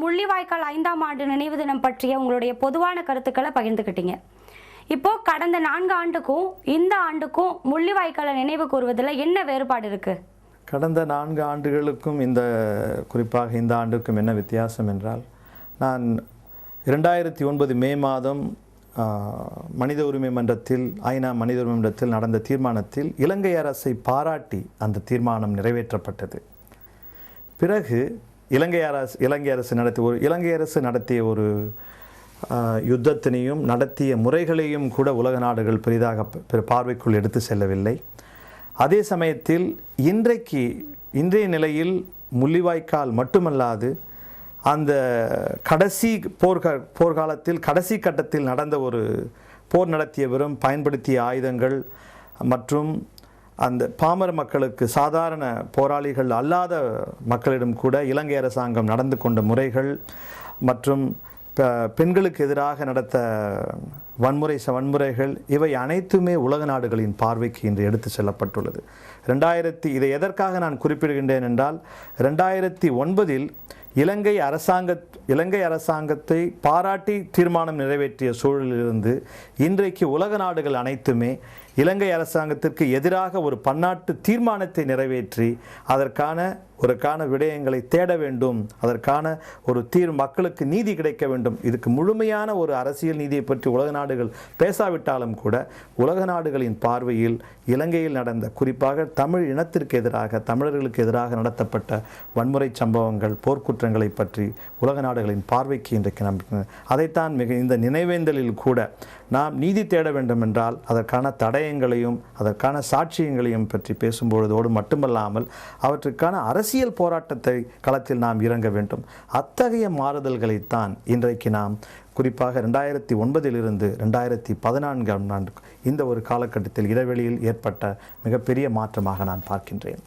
முள்ளிவாய்க்கால் ஐந்தாம் ஆண்டு நினைவு தினம் பற்றிய உங்களுடைய பொதுவான கருத்துக்களை பகிர்ந்துக்கிட்டீங்க இப்போ கடந்த நான்கு ஆண்டுக்கும் இந்த ஆண்டுக்கும் முள்ளிவாய்க்காலை நினைவு கூறுவதில் என்ன வேறுபாடு இருக்கு? கடந்த நான்கு ஆண்டுகளுக்கும் இந்த குறிப்பாக இந்த ஆண்டுக்கும் என்ன வித்தியாசம் என்றால் நான் இரண்டாயிரத்தி ஒன்பது மே மாதம் மனித உரிமை மன்றத்தில் ஐநா மனித உரிமை மன்றத்தில் நடந்த தீர்மானத்தில் இலங்கை அரசை பாராட்டி அந்த தீர்மானம் நிறைவேற்றப்பட்டது. பிறகு இலங்கை அரசு இலங்கை அரசு நடத்திய ஒரு இலங்கை அரசு நடத்திய ஒரு யுத்தத்தினையும் நடத்திய முறைகளையும் கூட உலக நாடுகள் பெரிதாக ப- பார்வைக்குள் எடுத்து செல்லவில்லை. அதே சமயத்தில் இன்றைக்கு இன்றைய நிலையில் முள்ளிவாய்க்கால் மட்டுமல்லாது அந்த கடைசி போர்க போர்க்காலத்தில் கடைசி கட்டத்தில் நடந்த ஒரு போர் நடத்தியவரும் பயன்படுத்திய ஆயுதங்கள் மற்றும் அந்த பாமர மக்களுக்கு சாதாரண போராளிகள் அல்லாத மக்களிடம் கூட இலங்கை அரசாங்கம் நடந்து கொண்ட முறைகள் மற்றும் பெண்களுக்கு எதிராக நடத்த வன்முறை ச- வன்முறைகள் இவை அனைத்துமே உலக நாடுகளின் பார்வைக்கு இன்று எடுத்து செல்லப்பட்டுள்ளது. ரெண்டாயிரத்தி இதை எதற்காக நான் குறிப்பிடுகின்றேன் என்றால் ரெண்டாயிரத்தி ஒன்பதில் இலங்கை அரசாங்க இலங்கை அரசாங்கத்தை பாராட்டி தீர்மானம் நிறைவேற்றிய சூழலிலிருந்து இன்றைக்கு உலக நாடுகள் அனைத்துமே இலங்கை அரசாங்கத்திற்கு எதிராக ஒரு பன்னாட்டு தீர்மானத்தை நிறைவேற்றி அதற்கான ஒருக்கான விடயங்களை தேட வேண்டும். அதற்கான ஒரு தீர் மக்களுக்கு நீதி கிடைக்க வேண்டும். இதுக்கு முழுமையான ஒரு அரசியல் நீதியை பற்றி உலக நாடுகள் பேசாவிட்டாலும் கூட உலக நாடுகளின் பார்வையில் இலங்கையில் நடந்த குறிப்பாக தமிழ் இனத்திற்கு எதிராக தமிழர்களுக்கு எதிராக நடத்தப்பட்ட வன்முறை சம்பவங்கள் போர்க்குற்றங்களை பற்றி உலக நாடுகளின் பார்வைக்கு இன்றைக்கு நம்பிக்கை அதைத்தான் மிக இந்த நினைவேந்தலில் கூட நாம் நீதி தேட வேண்டும் என்றால் அதற்கான தடயங்களையும் அதற்கான சாட்சியங்களையும் பற்றி பேசும்பொழுதோடு மட்டுமல்லாமல் அவற்றுக்கான அரசியல் போராட்டத்தை களத்தில் நாம் இறங்க வேண்டும். அத்தகைய மாறுதல்களைத்தான் இன்றைக்கு நாம் குறிப்பாக ரெண்டாயிரத்தி ஒன்பதிலிருந்து ரெண்டாயிரத்தி பதினான்காம் ஆண்டு இந்த ஒரு காலகட்டத்தில் இடைவெளியில் ஏற்பட்ட மிகப்பெரிய மாற்றமாக நான் பார்க்கின்றேன்.